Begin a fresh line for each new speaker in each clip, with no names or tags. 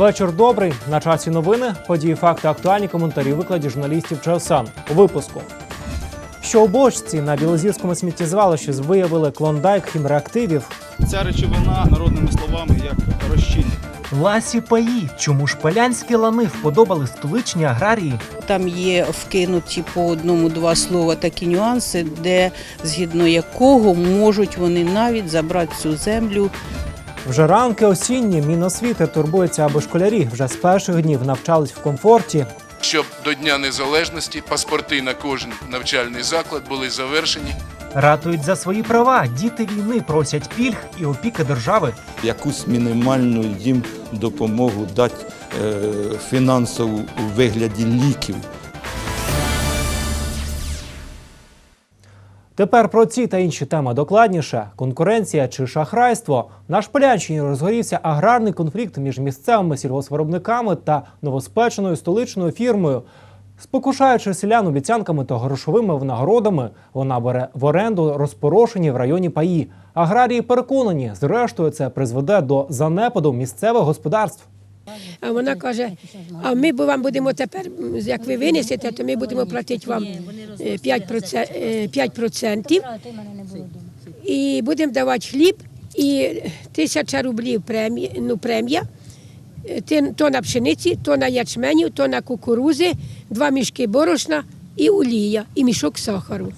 Вечір добрий. На часі новини, події, факти, актуальні коментарі викладі журналістів ЧСАН. У випуску. Що у бочці на білозірському сміттєзвалищі виявили клондайк хімреактивів.
Ця речовина народними словами як розчинник.
Ласі паї. Чому ж полянські лани вподобали столичні аграрії?
Там є вкинуті по одному-два слова такі нюанси, де згідно якого можуть вони навіть забрати цю землю.
Вже ранки осінні Міносвіти турбується, аби школярі вже з перших днів навчались в комфорті.
щоб до Дня Незалежності паспорти на кожен навчальний заклад були завершені.
Ратують за свої права. Діти війни просять пільг і опіки держави.
якусь мінімальну їм допомогу дати е, фінансову у вигляді ліків.
Тепер про ці та інші теми докладніше: конкуренція чи шахрайство. На Шполянщині розгорівся аграрний конфлікт між місцевими сільгоспвиробниками та новоспеченою столичною фірмою. Спокушаючи селян обіцянками та грошовими винагородами, вона бере в оренду розпорошені в районі паї. Аграрії переконані, зрештою, це призведе до занепаду місцевих господарств.
А вона каже: а ми вам будемо тепер, як ви винесете, то ми будемо платити вам е, 5%, е, 5% і будемо давати хліб і тисяча рублів премія, ну, премія, е, то на пшениці, то на ячменю, то на кукурузи, два мішки борошна і олія, і мішок сахару.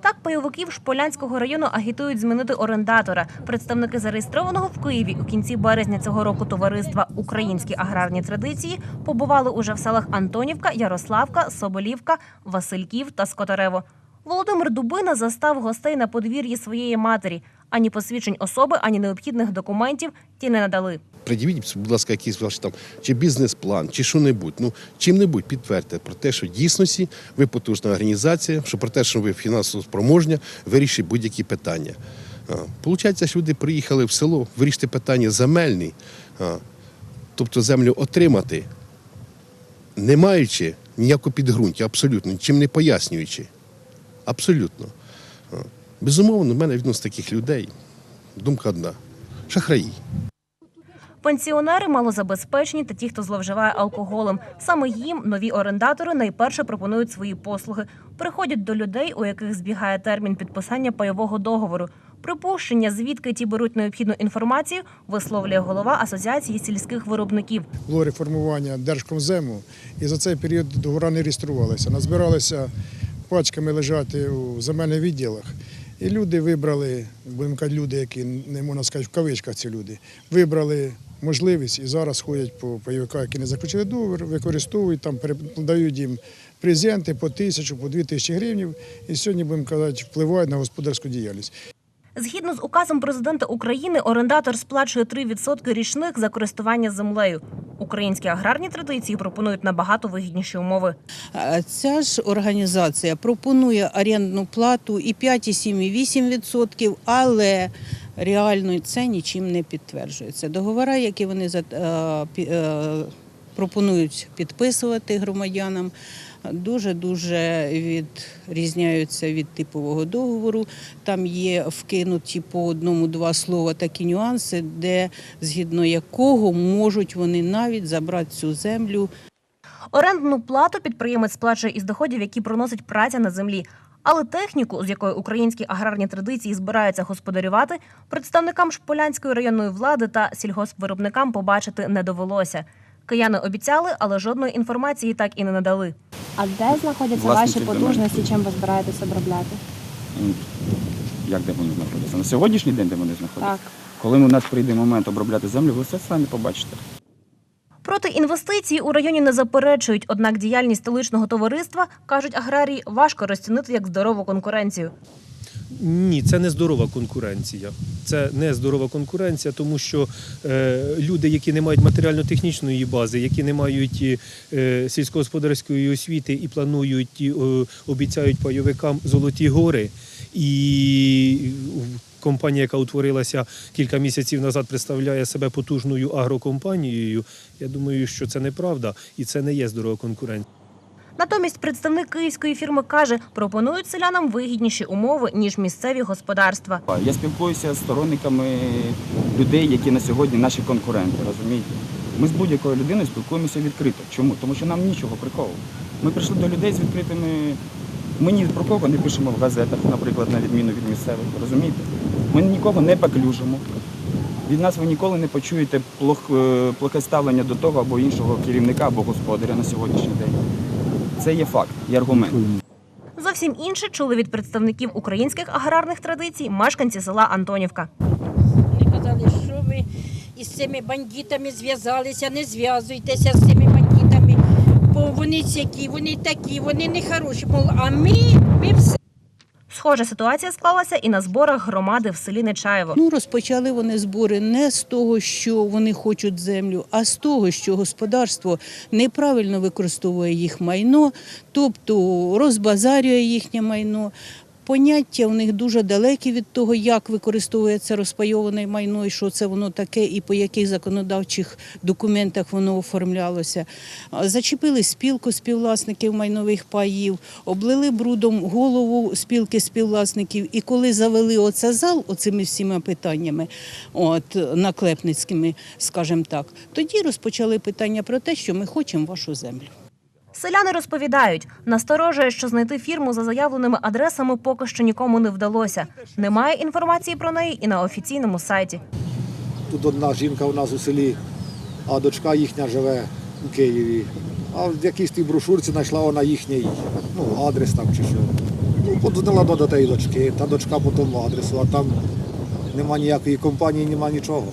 Так пайовиків Шполянського району агітують змінити орендатора. Представники зареєстрованого в Києві у кінці березня цього року товариства Українські аграрні традиції побували уже в селах Антонівка, Ярославка, Соболівка, Васильків та Скотарево. Володимир Дубина застав гостей на подвір'ї своєї матері. Ані посвідчень особи, ані необхідних документів ті не надали.
Придивіть, будь ласка, якийсь ваш там чи бізнес-план, чи що-небудь. Ну чим-небудь підтвердьте про те, що дійсності ви потужна організація, що про те, що ви фінансово спроможня, вирішить будь-які питання. Получається, що люди приїхали в село вирішити питання земельні, тобто землю отримати, не маючи ніякого підґрунтя, абсолютно, нічим не пояснюючи. Абсолютно. Безумовно, в мене відносно таких людей думка одна шахраї.
Пенсіонери малозабезпечені та ті, хто зловживає алкоголем. Саме їм нові орендатори найперше пропонують свої послуги. Приходять до людей, у яких збігає термін підписання пайового договору. Припущення, звідки ті беруть необхідну інформацію, висловлює голова Асоціації сільських виробників.
було реформування Держкомзему, і за цей період договори не реєструвалися. Назбиралися пачками лежати у земельних відділах. І люди вибрали, будемо казати, люди, які не можна сказати в кавичках ці люди, вибрали можливість і зараз ходять по пайовиках, які не заключили договір, використовують там, передають їм презенти по тисячу, по дві тисячі гривень. І сьогодні, будемо казати, впливають на господарську діяльність.
Згідно з указом президента України, орендатор сплачує 3% річних за користування землею. Українські аграрні традиції пропонують набагато вигідніші умови.
Ця ж організація пропонує орендну плату і 5, і 7, і 8%, але реально це нічим не підтверджується. Договори, які вони е, е, пропонують підписувати громадянам, дуже-дуже відрізняються від типового договору. Там є вкинуті по одному-два слова такі нюанси, де згідно якого можуть вони навіть забрати цю землю
Орендну плату підприємець сплачує із доходів, які проносить праця на землі. Але техніку, з якою українські аграрні традиції збираються господарювати, представникам шполянської районної влади та сільгоспвиробникам побачити не довелося. Кияни обіцяли, але жодної інформації так і не надали.
А де знаходяться
Власниці
ваші потужності, чим ви збираєтесь обробляти?
М, Як де вони знаходяться? На сьогоднішній день, де вони знаходяться?
Так.
Коли у нас прийде момент обробляти землю, ви все самі побачите.
Проти інвестицій у районі не заперечують, однак діяльність столичного товариства, кажуть аграрії, важко розцінити як здорову конкуренцію.
Ні, це не здорова конкуренція. Це не здорова конкуренція, тому що е, люди, які не мають матеріально-технічної бази, які не мають е, сільськогосподарської освіти і планують, е, обіцяють пайовикам золоті гори. І компанія, яка утворилася кілька місяців назад, представляє себе потужною агрокомпанією. Я думаю, що це неправда і це не є здорова конкуренція.
Натомість представник київської фірми каже, пропонують селянам вигідніші умови, ніж місцеві господарства.
Я спілкуюся з сторонниками людей, які на сьогодні наші конкуренти, розумієте? Ми з будь-якою людиною спілкуємося відкрито. Чому? Тому що нам нічого приховувати. Ми прийшли до людей з відкритими. Ми ні про кого не пишемо в газетах, наприклад, на відміну від місцевих, розумієте? Ми нікого не поклюжимо. Від нас ви ніколи не почуєте е, плохе ставлення до того або іншого керівника або господаря на сьогоднішній день. Це є факт, є аргумент.
Зовсім інше чули від представників українських аграрних традицій мешканці села Антонівка.
Вони казали, що ви із цими бандитами зв'язалися, не зв'язуйтеся з цими бандитами, бо вони сякі, вони такі, вони не хороші. Мов, а ми, ми все.
Схожа ситуація склалася і на зборах громади в селі Нечаєво.
Ну, розпочали вони збори не з того, що вони хочуть землю, а з того, що господарство неправильно використовує їх майно, тобто розбазарює їхнє майно. Поняття у них дуже далекі від того, як використовується розпайоване майно, і що це воно таке, і по яких законодавчих документах воно оформлялося. Зачепили спілку співвласників майнових паїв, облили брудом голову спілки співвласників. І коли завели оце зал оцими всіма питаннями, от наклепницькими, скажімо так, тоді розпочали питання про те, що ми хочемо вашу землю.
Селяни розповідають, насторожує, що знайти фірму за заявленими адресами поки що нікому не вдалося. Немає інформації про неї і на офіційному сайті.
Тут одна жінка у нас у селі, а дочка їхня живе у Києві. А в якійсь тій брошурці знайшла вона їхній ну, адрес там чи що. Ну, подзвонила до, тієї дочки, та дочка по тому адресу, а там нема ніякої компанії, нема нічого.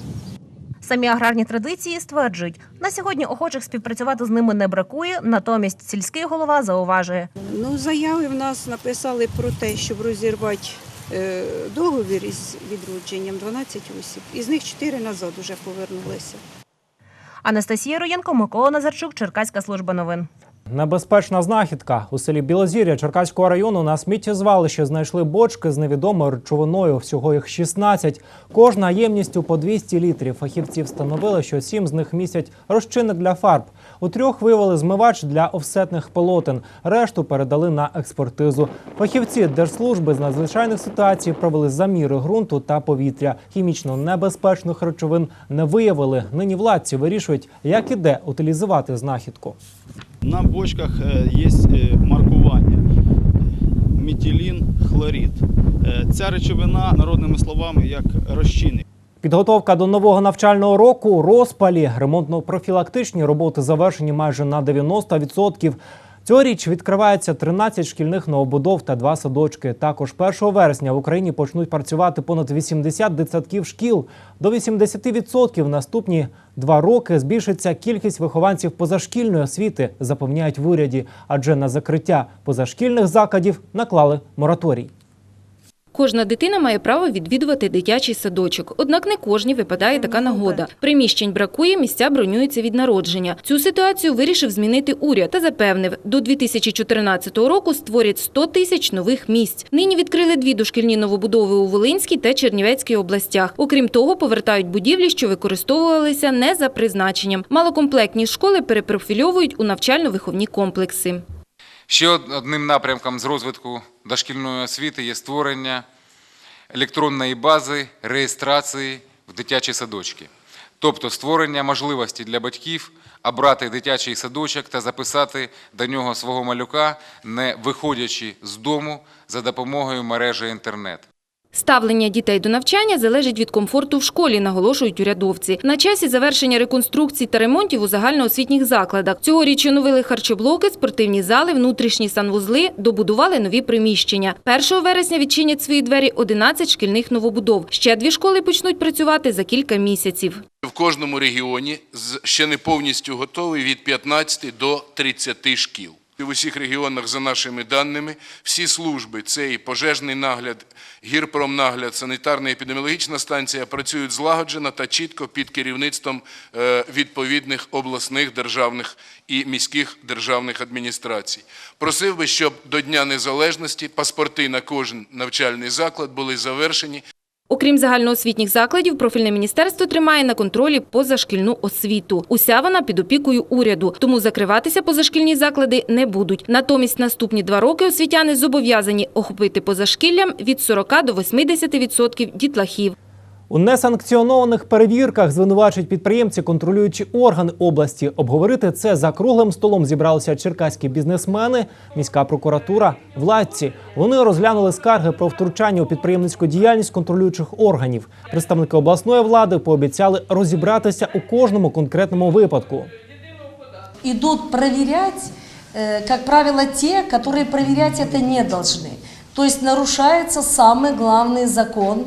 Самі аграрні традиції стверджують, на сьогодні охочих співпрацювати з ними не бракує, натомість сільський голова зауважує.
Ну, заяви в нас написали про те, щоб розірвати е, договір із відродженням 12 осіб. Із них 4 назад вже повернулися.
Анастасія Роєнко, Микола Назарчук, Черкаська служба новин.
Небезпечна знахідка у селі Білозір'я Черкаського району на сміттєзвалищі знайшли бочки з невідомою речовиною. Всього їх 16. Кожна ємністю по 200 літрів. Фахівці встановили, що сім з них містять розчинник для фарб. У трьох виявили змивач для офсетних полотен. Решту передали на експертизу. Фахівці держслужби з надзвичайних ситуацій провели заміри ґрунту та повітря. Хімічно небезпечних речовин не виявили. Нині владці вирішують, як і де утилізувати знахідку.
На бочках е, є е, маркування метилін, хлорид. Е, Ця речовина, народними словами, як розчинник.
Підготовка до нового навчального року, розпалі, ремонтно-профілактичні роботи завершені майже на 90%. Цьогоріч відкривається 13 шкільних новобудов та два садочки. Також 1 вересня в Україні почнуть працювати понад 80 дитсадків шкіл. До 80% наступні два роки збільшиться кількість вихованців позашкільної освіти, запевняють в уряді, адже на закриття позашкільних закладів наклали мораторій.
Кожна дитина має право відвідувати дитячий садочок. Однак не кожній випадає така нагода. Приміщень бракує, місця бронюються від народження. Цю ситуацію вирішив змінити уряд та запевнив, до 2014 року створять 100 тисяч нових місць. Нині відкрили дві дошкільні новобудови у Волинській та Чернівецькій областях. Окрім того, повертають будівлі, що використовувалися не за призначенням. Малокомплектні школи перепрофільовують у навчально-виховні комплекси.
Ще одним напрямком з розвитку дошкільної освіти є створення електронної бази реєстрації в дитячі садочки. Тобто створення можливості для батьків обрати дитячий садочок та записати до нього свого малюка, не виходячи з дому за допомогою мережі інтернет.
Ставлення дітей до навчання залежить від комфорту в школі, наголошують урядовці. На часі завершення реконструкцій та ремонтів у загальноосвітніх закладах. Цьогоріч оновили харчоблоки, спортивні зали, внутрішні санвузли, добудували нові приміщення. 1 вересня відчинять свої двері 11 шкільних новобудов. Ще дві школи почнуть працювати за кілька місяців.
В кожному регіоні ще не повністю готовий від 15 до 30 шкіл. І В усіх регіонах, за нашими даними, всі служби, це і пожежний нагляд, гірпромнагляд, санітарна епідеміологічна станція працюють злагоджено та чітко під керівництвом е, відповідних обласних державних і міських державних адміністрацій. Просив би, щоб до Дня Незалежності паспорти на кожен навчальний заклад були завершені
Окрім загальноосвітніх закладів, профільне міністерство тримає на контролі позашкільну освіту. Уся вона під опікою уряду, тому закриватися позашкільні заклади не будуть. Натомість наступні два роки освітяни зобов'язані охопити позашкіллям від 40 до 80% дітлахів.
У несанкціонованих перевірках звинувачують підприємці, контролюючі органи області. Обговорити це за круглим столом зібралися черкаські бізнесмени, міська прокуратура, владці. Вони розглянули скарги про втручання у підприємницьку діяльність контролюючих органів. Представники обласної влади пообіцяли розібратися у кожному конкретному випадку.
идут проверять, э, как правило, те, которые проверять это не должны. То есть нарушается самый главный закон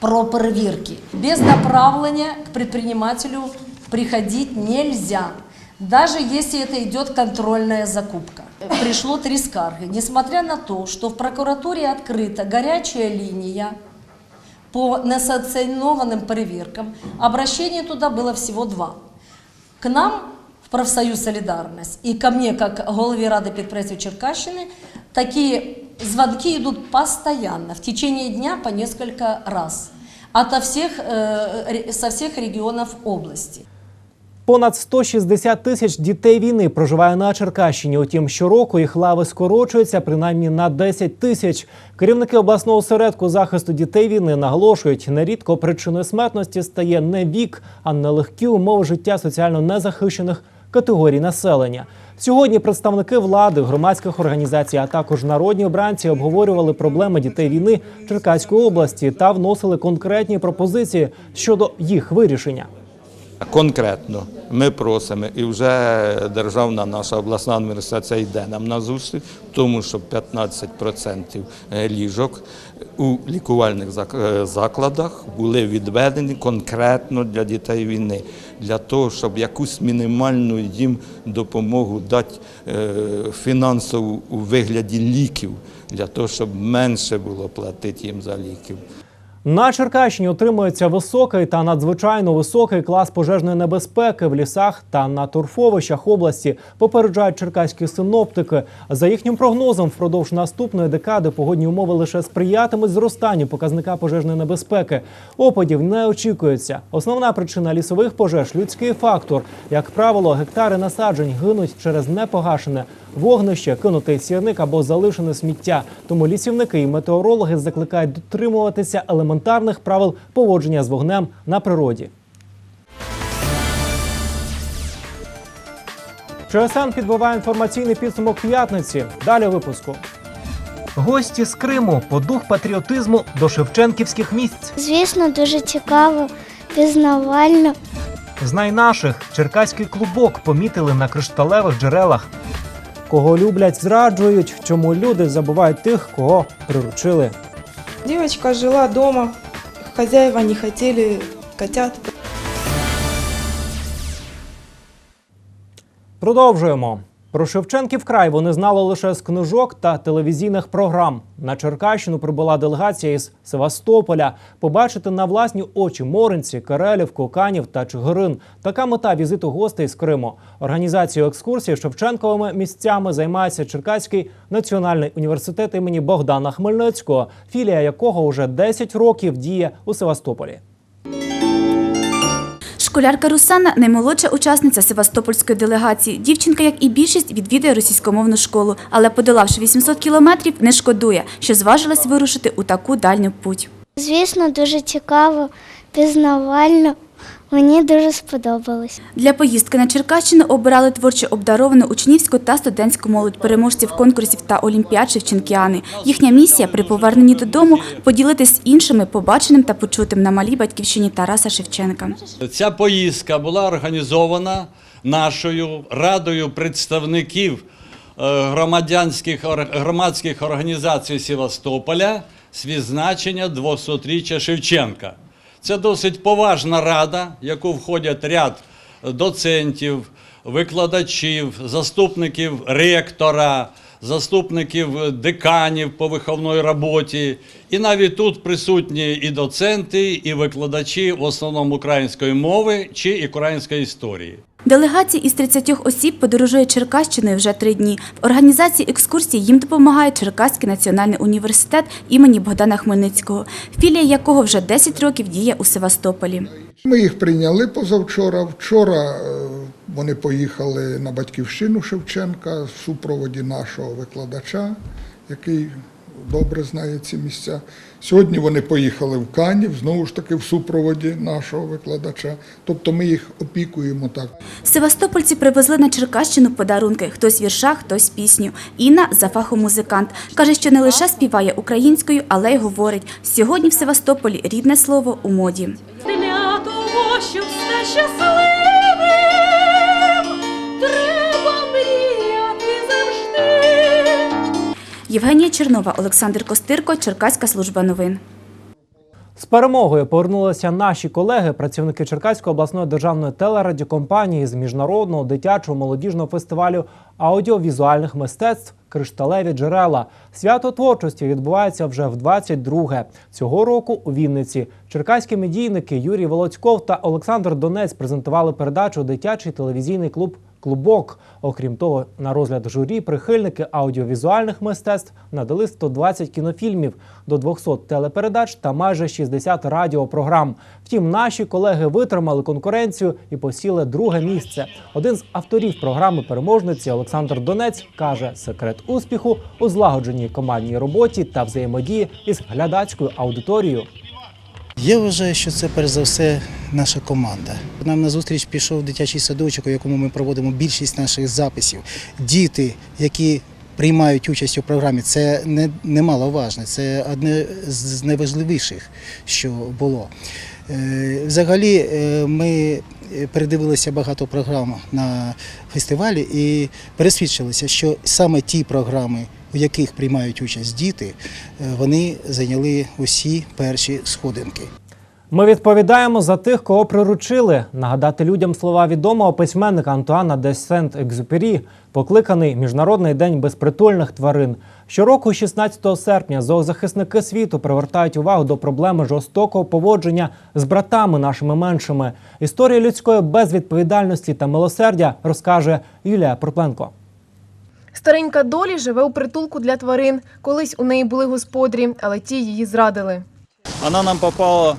Про проверки. Без направления к предпринимателю приходить нельзя, даже если это идет контрольная закупка. Пришло три скарги. Несмотря на то, что в прокуратуре открыта горячая линия по несанкционированным проверкам, обращений туда было всего два. К нам в профсоюз «Солидарность» и ко мне, как голове Рады предприятий Черкащины, такие звонки идут постоянно, в течение дня по несколько раз. Ото всех, э, со всех регионов области.
Понад 160 тисяч дітей війни проживає на Черкащині. Утім, щороку їх лави скорочуються принаймні на 10 тисяч. Керівники обласного осередку захисту дітей війни наголошують, нерідко причиною смертності стає не вік, а нелегкі умови життя соціально незахищених категорій населення. Сьогодні представники влади, громадських організацій, а також народні обранці обговорювали проблеми дітей війни Черкаської області та вносили конкретні пропозиції щодо їх вирішення.
Конкретно ми просимо, і вже державна наша обласна адміністрація йде нам на зустріч, тому що 15% ліжок у лікувальних е, закладах були відведені конкретно для дітей війни, для того, щоб якусь мінімальну їм допомогу дати е, фінансову у вигляді ліків, для того, щоб менше було платити їм за ліків.
На Черкащині отримується високий та надзвичайно високий клас пожежної небезпеки в лісах та на торфовищах області. Попереджають черкаські синоптики. За їхнім прогнозом, впродовж наступної декади погодні умови лише сприятимуть зростанню показника пожежної небезпеки. Опадів не очікується. Основна причина лісових пожеж людський фактор. Як правило, гектари насаджень гинуть через непогашене вогнище, кинутий сірник або залишене сміття. Тому лісівники і метеорологи закликають дотримуватися елементарних правил поводження з вогнем на природі. ЧСН підбиває інформаційний підсумок п'ятниці. Далі випуску. Гості з Криму по дух патріотизму до шевченківських місць.
Звісно, дуже цікаво, пізнавально.
Знай наших черкаський клубок помітили на кришталевих джерелах. Кого люблять, зраджують. Чому люди забувають тих, кого приручили.
Девочка жила дома, хозяева не хотели котят.
Продовжуємо. Про Шевченків край вони знали лише з книжок та телевізійних програм. На Черкащину прибула делегація із Севастополя. Побачити на власні очі Моринці, Карелівку, Канів та Чигирин. Така мета візиту гостей з Криму. Організацією екскурсії Шевченковими місцями займається Черкаський національний університет імені Богдана Хмельницького, філія якого уже 10 років діє у Севастополі.
Школярка Русана наймолодша учасниця Севастопольської делегації. Дівчинка, як і більшість, відвідує російськомовну школу, але подолавши 800 кілометрів, не шкодує, що зважилась вирушити у таку дальню путь.
Звісно, дуже цікаво, пізнавально. Мені дуже сподобалось.
Для поїздки на Черкащину обирали творчо обдаровану учнівську та студентську молодь переможців конкурсів та олімпіад Шевченкіани. Їхня місія при поверненні додому поділитись з іншими побаченим та почутим на малій батьківщині Тараса Шевченка.
Ця поїздка була організована нашою радою представників е, громадянських громадських організацій Севастополя з відзначення 200-річчя Шевченка. Це досить поважна рада, яку входять ряд доцентів, викладачів, заступників ректора, заступників деканів по виховної роботі. І навіть тут присутні і доценти, і викладачі в основному української мови чи української історії.
Делегація із 30 осіб подорожує Черкащиною вже три дні. В організації екскурсії їм допомагає Черкаський національний університет імені Богдана Хмельницького, філія якого вже 10 років діє у Севастополі.
Ми їх прийняли позавчора. Вчора е, вони поїхали на батьківщину Шевченка в супроводі нашого викладача, який добре знає ці місця. Сьогодні вони поїхали в Канів, знову ж таки в супроводі нашого викладача. Тобто ми їх опікуємо так.
Севастопольці привезли на Черкащину подарунки: хтось вірша, хтось пісню. Інна за фахом музикант каже, що не лише співає українською, але й говорить: сьогодні в Севастополі рідне слово у моді.
Для того, щоб все щасливим,
Євгенія Чернова, Олександр Костирко, Черкаська служба новин.
З перемогою повернулися наші колеги, працівники Черкаської обласної державної телерадіокомпанії з міжнародного дитячого молодіжного фестивалю аудіовізуальних мистецтв Кришталеві джерела. Свято творчості відбувається вже в 22-ге. Цього року у Вінниці. Черкаські медійники Юрій Володьков та Олександр Донець презентували передачу Дитячий телевізійний клуб Клубок. Окрім того, на розгляд журі прихильники аудіовізуальних мистецтв надали 120 кінофільмів, до 200 телепередач та майже 60 радіопрограм. Втім, наші колеги витримали конкуренцію і посіли друге місце. Один з авторів програми переможниці Олександр Донець каже: секрет успіху у злагодженій командній роботі та взаємодії із глядацькою аудиторією.
Я вважаю, що це перш за все наша команда. Нам на зустріч пішов дитячий садочок, у якому ми проводимо більшість наших записів. Діти, які приймають участь у програмі, це не немаловажне, це одне з найважливіших, що було. Е, Взагалі, е, ми передивилися багато програм на фестивалі і пересвідчилися, що саме ті програми, у яких приймають участь діти, е, вони зайняли усі перші сходинки.
Ми відповідаємо за тих, кого приручили. Нагадати людям слова відомого письменника Антуана де Сент-Екзюпері, покликаний Міжнародний день безпритульних тварин. Щороку, 16 серпня, зоозахисники світу привертають увагу до проблеми жорстокого поводження з братами нашими меншими. Історія людської безвідповідальності та милосердя розкаже Юлія Пропленко.
Старенька Долі живе у притулку для тварин. Колись у неї були господарі, але ті її зрадили.
Она нам попала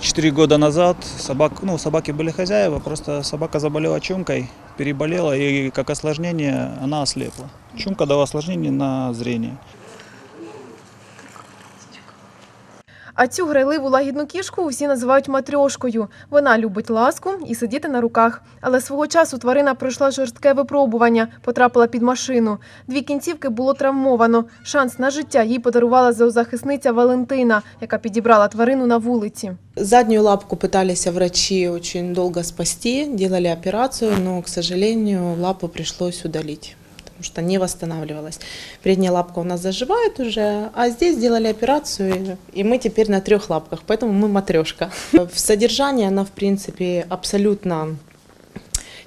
4 года назад. Собак, ну, собаки были хозяева, просто собака заболела чумкой, переболела, и как осложнение она ослепла. Чумка дала осложнение на зрение.
А цю грайливу лагідну кішку усі називають матрьошкою. Вона любить ласку і сидіти на руках. Але свого часу тварина пройшла жорстке випробування, потрапила під машину. Дві кінцівки було травмовано. Шанс на життя їй подарувала зоозахисниця Валентина, яка підібрала тварину на вулиці.
Заднюю лапку пытались врачи очень долго спасти, делали операцию, но, к сожалению, лапу пришлось удалить что не восстанавливалась. Передняя лапка у нас заживает уже, а здесь сделали операцию, и мы теперь на трех лапках, поэтому мы матрешка. В содержании она, в принципе, абсолютно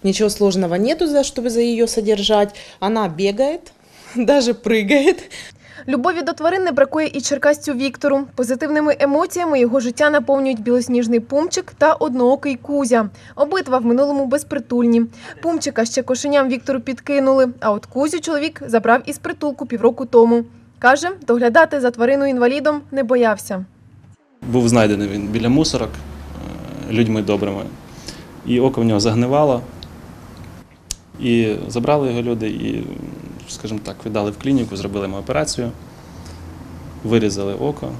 ничего сложного нету, за чтобы за ее содержать. Она бегает, даже прыгает.
Любові до тварин не бракує і черкасцю Віктору. Позитивними емоціями його життя наповнюють білосніжний пумчик та одноокий кузя. Обидва в минулому безпритульні. Пумчика ще кошеням Віктору підкинули, а от кузю чоловік забрав із притулку півроку тому. Каже, доглядати за твариною інвалідом не боявся.
Був знайдений він біля мусорок е, людьми добрими. І око в нього загнивало. І забрали його люди і, скажімо так, віддали в клініку, зробили йому операцію, вирізали око.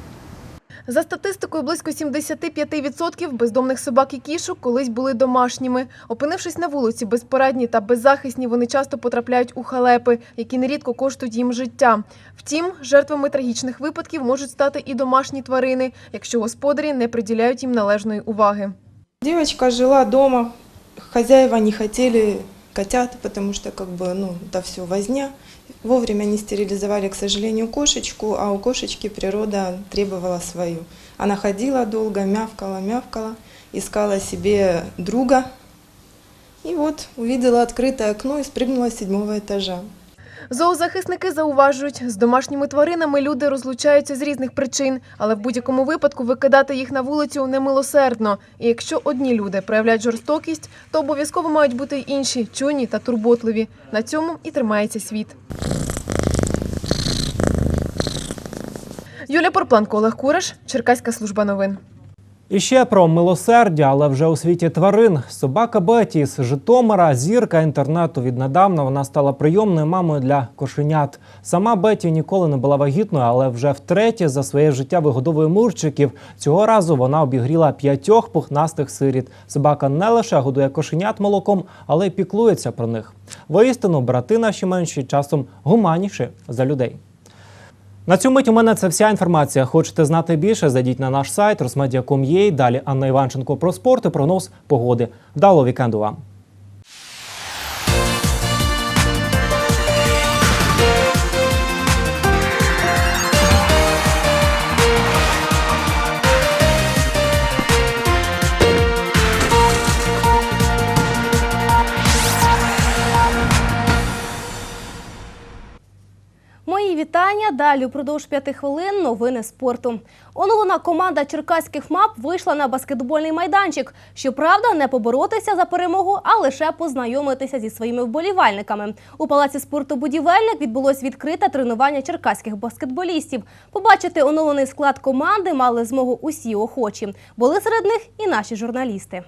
За статистикою, близько 75% бездомних собак і кішок колись були домашніми. Опинившись на вулиці, безпорадні та беззахисні, вони часто потрапляють у халепи, які нерідко коштують їм життя. Втім, жертвами трагічних випадків можуть стати і домашні тварини, якщо господарі не приділяють їм належної уваги.
Девочка жила дома, хозяева не хотели котят, потому что как бы, ну, это все возня. Вовремя не стерилизовали, к сожалению, кошечку, а у кошечки природа требовала свою. Она ходила долго, мявкала, мявкала, искала себе друга. И вот увидела открытое окно и спрыгнула с седьмого этажа.
Зоозахисники зауважують, з домашніми тваринами люди розлучаються з різних причин, але в будь-якому випадку викидати їх на вулицю немилосердно. І якщо одні люди проявляють жорстокість, то обов'язково мають бути й інші чуйні та турботливі. На цьому і тримається світ. Юлія Порпланко, Олег Кураш, Черкаська служба новин.
І ще про милосердя, але вже у світі тварин. Собака Беті з Житомира, зірка інтернету віднедавна. Вона стала прийомною мамою для кошенят. Сама Беті ніколи не була вагітною, але вже втретє за своє життя вигодовує мурчиків. Цього разу вона обігріла п'ятьох пухнастих сиріт. Собака не лише годує кошенят молоком, але й піклується про них. Воістину, брати наші менші часом гуманніші за людей. На цю мить у мене це вся інформація. Хочете знати більше? Зайдіть на наш сайт rosmedia.com.ua. Далі Анна Іванченко про спорт і прогноз погоди. Вдалого вікенду вам!
Далі упродовж п'яти хвилин новини спорту. Оновлена команда черкаських МАП вийшла на баскетбольний майданчик. Щоправда, не поборотися за перемогу, а лише познайомитися зі своїми вболівальниками. У палаці спорту «Будівельник» відбулось відкрите тренування черкаських баскетболістів. Побачити оновлений склад команди мали змогу усі охочі. Були серед них і наші журналісти.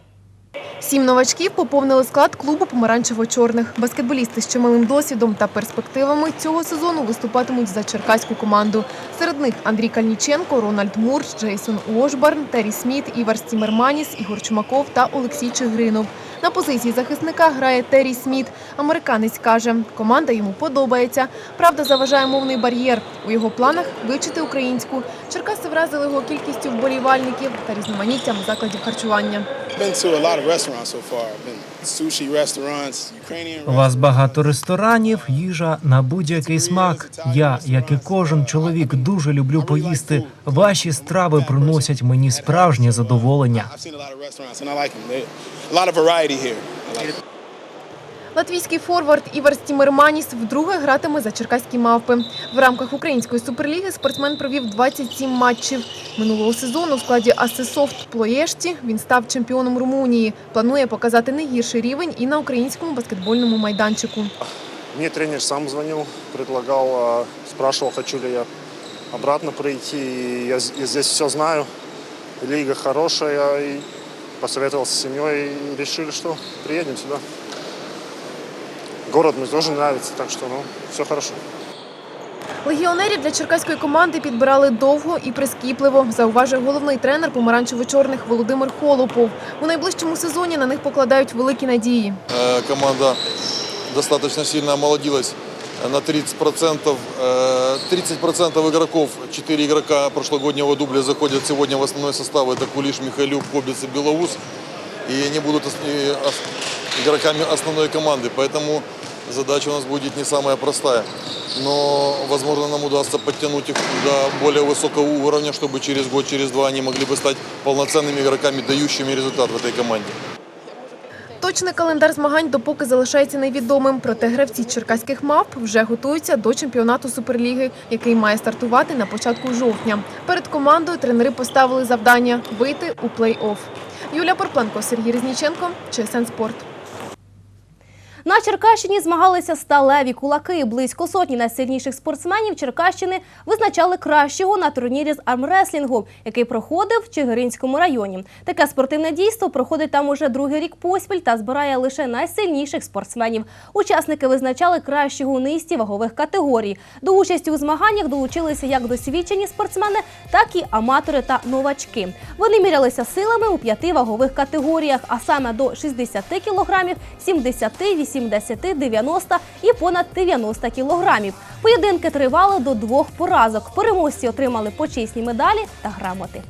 Сім новачків поповнили склад клубу помаранчево-чорних. Баскетболісти з чималим досвідом та перспективами цього сезону виступатимуть за черкаську команду. Серед них Андрій Кальніченко, Рональд Мурш, Джейсон Уошбарн, Террі Сміт, Івар Стімерманіс, Ігор Чумаков та Олексій Чигринов. На позиції захисника грає Террі Сміт. Американець каже, команда йому подобається. Правда, заважає мовний бар'єр. У його планах вивчити українську. Черкаси вразили його кількістю вболівальників та різноманіттям закладів харчування.
Been to a lot of restaurants so far. Been sushi restaurants, Ukrainian
У вас багато ресторанів, їжа на будь-який смак. Я, як і кожен чоловік, дуже люблю поїсти. Ваші страви приносять мені справжнє задоволення.
I've seen a lot of restaurants and I like them. They, a lot of variety here.
Латвійський форвард Івар Стімерманіс вдруге гратиме за черкаські мавпи. В рамках української суперліги спортсмен провів 27 матчів. Минулого сезону в складі Асесофт Плоєшті він став чемпіоном Румунії. Планує показати не гірший рівень і на українському баскетбольному майданчику.
Мне тренер сам звонил, предлагал, а, спрашивал, хочу ли я обратно прийти. Я, я здесь все знаю, лига хорошая, и посоветовался с семьей, и решили, что приедем сюда. Город мне тоже нравится, так что ну, все хорошо.
Легіонерів для черкаської команди підбирали довго і прискіпливо, зауважує головний тренер помаранчево-чорних Володимир Холопов. У найближчому сезоні на них покладають великі надії.
Э, Команда достаточно сильно омолодилась на 30%. Э, 30% игроков, 4 игрока прошлогоднего дубля заходят сегодня в основной состав. Это Кулиш, Михайлюк, Кобец и Белоус. И они будут ос- и ос- игроками основной команды. Поэтому задача у нас будет не самая простая. Но, возможно, нам удастся подтянуть их до более высокого уровня, чтобы через год, через два они могли бы стать полноценными игроками, дающими результат в этой команде.
Точний календар змагань допоки залишається невідомим. Проте гравці черкаських мавп вже готуються до чемпіонату суперліги, який має стартувати на початку жовтня. Перед командою тренери поставили завдання вийти у плей-офф. Юлія Порпленко, Сергій Резніченко, ЧСН.
На Черкащині змагалися сталеві кулаки. Близько сотні найсильніших спортсменів Черкащини визначали кращого на турнірі з армреслінгу, який проходив в Чигиринському районі. Таке спортивне дійство проходить там уже другий рік поспіль та збирає лише найсильніших спортсменів. Учасники визначали кращого у низці вагових категорій. До участі у змаганнях долучилися як досвідчені спортсмени, так і аматори та новачки. Вони мірялися силами у п'яти вагових категоріях, а саме до 60 кілограмів, 70, 80, 90 і понад 90 кілограмів. Поєдинки тривали до двох поразок. Переможці отримали почесні медалі та грамоти.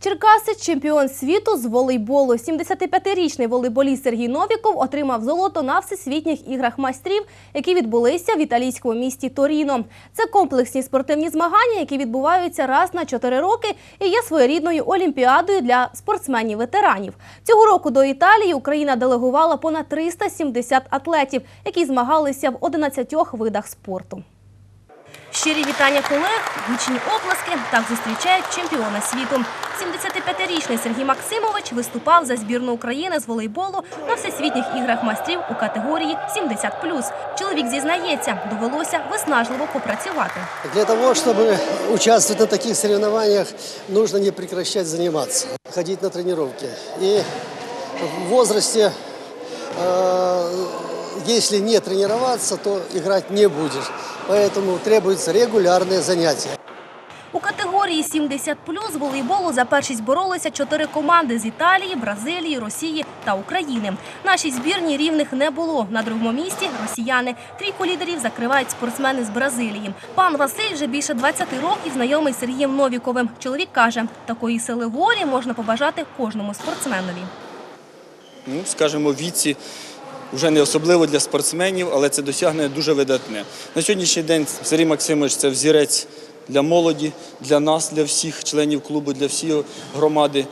Черкаси чемпіон світу з волейболу. 75-річний волейболіст Сергій Новіков отримав золото на всесвітніх іграх майстрів, які відбулися в італійському місті Торіно. Це комплексні спортивні змагання, які відбуваються раз на 4 роки і є своєрідною олімпіадою для спортсменів-ветеранів. Цього року до Італії Україна делегувала понад 370 атлетів, які змагалися в 11 видах спорту. Щирі вітання колег, гучні оплески так зустрічають чемпіона світу. 75-річний Сергій Максимович виступав за збірну України з волейболу на всесвітніх іграх майстрів у категорії 70+. Чоловік зізнається, довелося виснажливо попрацювати.
Для того, чтобы участвовать на таких соревнованиях, нужно не прекращать заниматься, ходить на тренировки. И в э, если не тренироваться, то играть не будешь. Поэтому требуется регулярные занятия.
У категорії 70 з волейболу за першість боролися чотири команди з Італії, Бразилії, Росії та України. Нашій збірні рівних не було. На другому місці росіяни. Трійку лідерів закривають спортсмени з Бразилії. Пан Василь вже більше 20 років знайомий з Сергієм Новіковим. Чоловік каже, такої сили волі можна побажати кожному спортсменові.
ну, скажімо, віці вже не особливо для спортсменів, але це досягнення дуже видатне. На сьогоднішній день Сергій Максимович це взірець для молоді, для нас, для всіх членів клубу, для всієї громади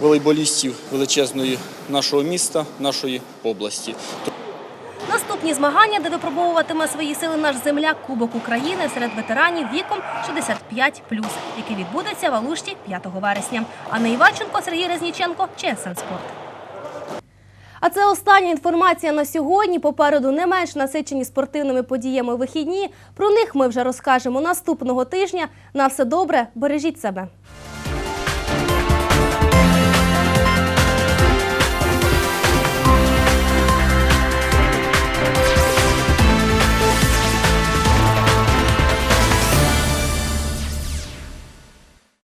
волейболістів величезної нашого міста, нашої області.
Наступні змагання, де випробовуватиме свої сили наш земляк Кубок України серед ветеранів віком 65+, який відбудеться в Алушті 5 вересня. Анна Іваченко, Сергій Резніченко, ЧСН Спорт. А це остання інформація на сьогодні. Попереду не менш насичені спортивними подіями вихідні. Про них ми вже розкажемо наступного тижня. На все добре, бережіть себе.